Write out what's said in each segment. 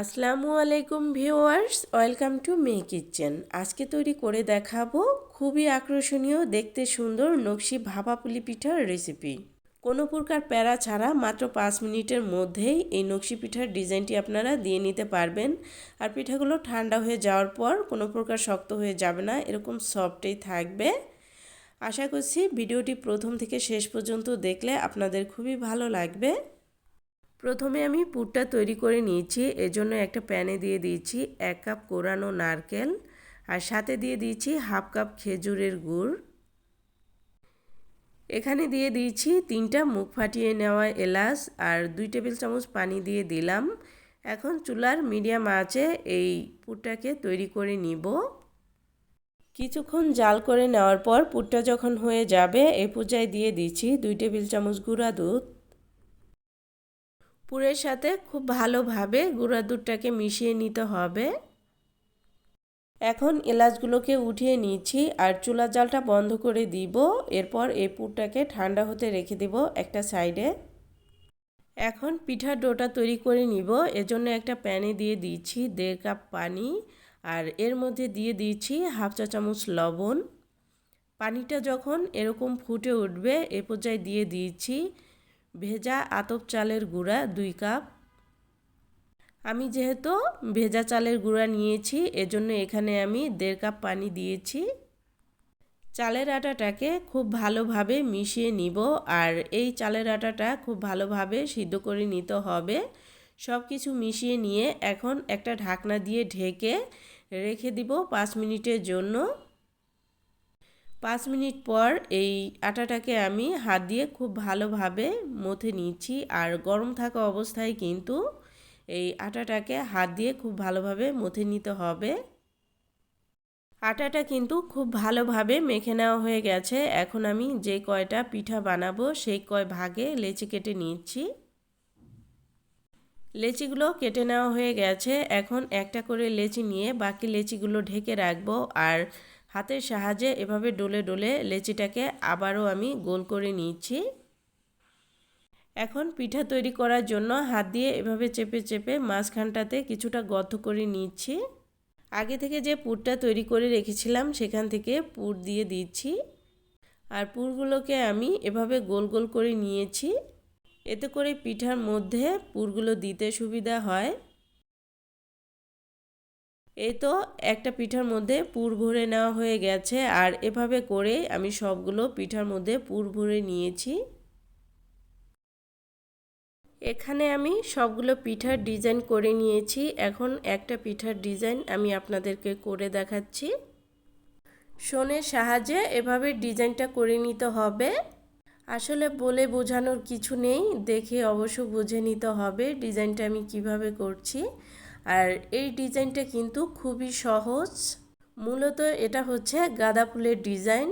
আসসালামু আলাইকুম viewers, welcome to my kitchen. আজকে তৈরি করে দেখাবো খুবই আকর্ষণীয়, দেখতে সুন্দর নকশি ভাপা পুলি পিঠার রেসিপি কোনো প্রকার প্যারা ছাড়া মাত্র পাঁচ মিনিটের মধ্যেই এই নকশি পিঠার ডিজাইনটি আপনারা দিয়ে নিতে পারবেন। আর পিঠাগুলো ঠান্ডা হয়ে যাওয়ার পর কোনো প্রকার শক্ত হয়ে যাবে না, এরকম সফটেই থাকবে। আশা করছি ভিডিওটি প্রথম থেকে শেষ পর্যন্ত দেখলে আপনাদের খুবই ভালো লাগবে। প্রথমে আমি পুরটা তৈরি করে নিয়েছি, এজন্য একটা প্যানে দিয়ে দিয়েছি এক কাপ কোরানো নারকেল আর সাথে দিয়ে দিয়েছি হাফ কাপ খেজুরের গুড়। এখানে দিয়ে দিয়েছি তিনটা মুখ ফাটিয়ে নেওয়া এলাচ আর দুই টেবিল চামচ পানি দিয়ে দিলাম। এখন চুলার মিডিয়াম আঁচে এই পুরটাকে তৈরি করে নিব। কিছুক্ষণ জাল করে নেওয়ার পর পুরটা যখন হয়ে যাবে এই পর্যায়ে দিয়ে দিচ্ছি দুই টেবিল চামচ গুঁড়া দুধ। পুরের সাথে খুব ভালোভাবে গুঁড়া দুধটাকে মিশিয়ে নিতে হবে। এখন এলাচগুলোকে উঠিয়ে নিচ্ছি আর চুলা জালটা বন্ধ করে দিব। এরপর এই পুরটাকে ঠান্ডা হতে রেখে দিব একটা সাইডে এখন পিঠার ডোটা তৈরি করে নিব। এজন্য একটা প্যানে দিয়ে দিচ্ছি দেড় কাপ পানি আর এর মধ্যে দিয়ে দিচ্ছি হাফ চা চামচ লবণ। পানিটা যখন এরকম ফুটে উঠবে, এ পর্যায়ে দিয়ে দিয়েছি ভেজা আতপ চালের গুঁড়া দুই কাপ। আমি যেহেতু ভেজা চালের গুঁড়া নিয়েছি, এজন্য এখানে আমি দেড় কাপ পানি দিয়েছি। চালের আটাটাকে খুব ভালোভাবে মিশিয়ে নিব, আর এই চালের আটাটা খুব ভালোভাবে সিদ্ধ করে নিতে হবে। সব কিছু মিশিয়ে নিয়ে এখন একটা ঢাকনা দিয়ে ঢেকে রেখে দিব পাঁচ মিনিটের জন্য। পাঁচ মিনিট পর এই আটাটাকে আমি হাত দিয়ে খুব ভালোভাবে মথে নিচ্ছি। আর গরম থাকা অবস্থায় কিন্তু এই আটাটাকে হাত দিয়ে খুব ভালোভাবে মথে নিতে হবে। আটাটা কিন্তু খুব ভালোভাবে মেখে নেওয়া হয়ে গেছে। এখন আমি যে কয়টা পিঠা বানাবো সেই কয় ভাগে লেচি কেটে নিচ্ছি। লেচিগুলো কেটে নেওয়া হয়ে গেছে। এখন একটা করে লেচি নিয়ে বাকি লেচিগুলো ঢেকে রাখব। আর হাতের সাহায্যে এভাবে ডলে ডলে লেচিটাকে আবারও আমি গোল করে নিয়েছি। এখন পিঠা তৈরি করার জন্য হাত দিয়ে এভাবে চেপে চেপে মাঝখানটাতে কিছুটা গর্ত করে নিচ্ছি আগে থেকে যে পুরটা তৈরি করে রেখেছিলাম সেখান থেকে পুর দিয়ে দিচ্ছি আর পুরগুলোকে আমি এভাবে গোল গোল করে নিয়েছি। এতে করে পিঠার মধ্যে পুরগুলো দিতে সুবিধা হয়। এই তো একটা পিঠার মধ্যে পুর ভরে নেওয়া হয়ে গেছে, আর এভাবে করে আমি সবগুলো পিঠার মধ্যে পুর ভরে নিয়েছি। এখানে আমি সবগুলো পিঠার ডিজাইন করে নিয়েছি। এখন একটা পিঠার ডিজাইন আমি আপনাদেরকে করে দেখাচ্ছি। সোনের সাহায্যে এভাবে ডিজাইনটা করে নিতে হবে। আসলে বলে বোঝানোর কিছু নেই, দেখে অবশ্য বুঝে নিতে হবে ডিজাইনটা আমি কীভাবে করছি। আর এই ডিজাইনটা কিন্তু খুবই সহজ। মূলত এটা হচ্ছে গাঁদা ফুলের ডিজাইন।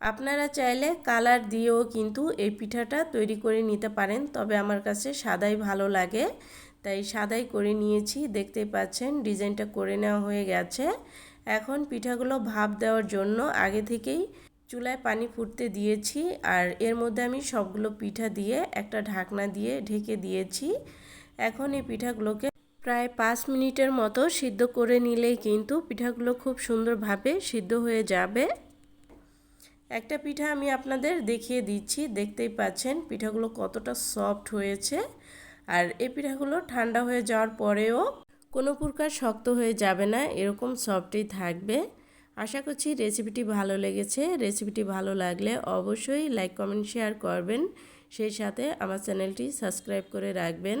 আপনারা চাইলে কালার দিয়েও কিন্তু এই পিঠাটা তৈরি করে নিতে পারেন, তবে আমার কাছে সাদাই ভালো লাগে। তাই সাদাই করে নিয়েছি, দেখতেই পাচ্ছেন ডিজাইনটা করে নেওয়া হয়ে গেছে। এখন পিঠাগুলো ভাপ দেওয়ার জন্য আগে থেকেই চুলায় পানি ফুটতে দিয়েছি আর এর মধ্যে আমি সবগুলো পিঠা দিয়ে একটা ঢাকনা দিয়ে ঢেকে দিয়েছি। এখন এই পিঠাগুলোকে প্রায় পাঁচ মিনিটের মতো সিদ্ধ করে নিলেই কিন্তু পিঠাগুলো খুব সুন্দরভাবে সিদ্ধ হয়ে যাবে। একটা পিঠা আমি আপনাদের দেখিয়ে দিচ্ছি, দেখতেই পাচ্ছেন পিঠাগুলো কতটা সফট হয়েছে। আর এই পিঠাগুলো ঠান্ডা হয়ে যাওয়ার পরেও কোনো প্রকার শক্ত হয়ে যাবে না, এরকম সফটই থাকবে। আশা করছি রেসিপিটি ভালো লেগেছে। রেসিপিটি ভালো লাগলে অবশ্যই লাইক, কমেন্ট, শেয়ার করবেন। সেই সাথে আমার চ্যানেলটি সাবস্ক্রাইব করে রাখবেন।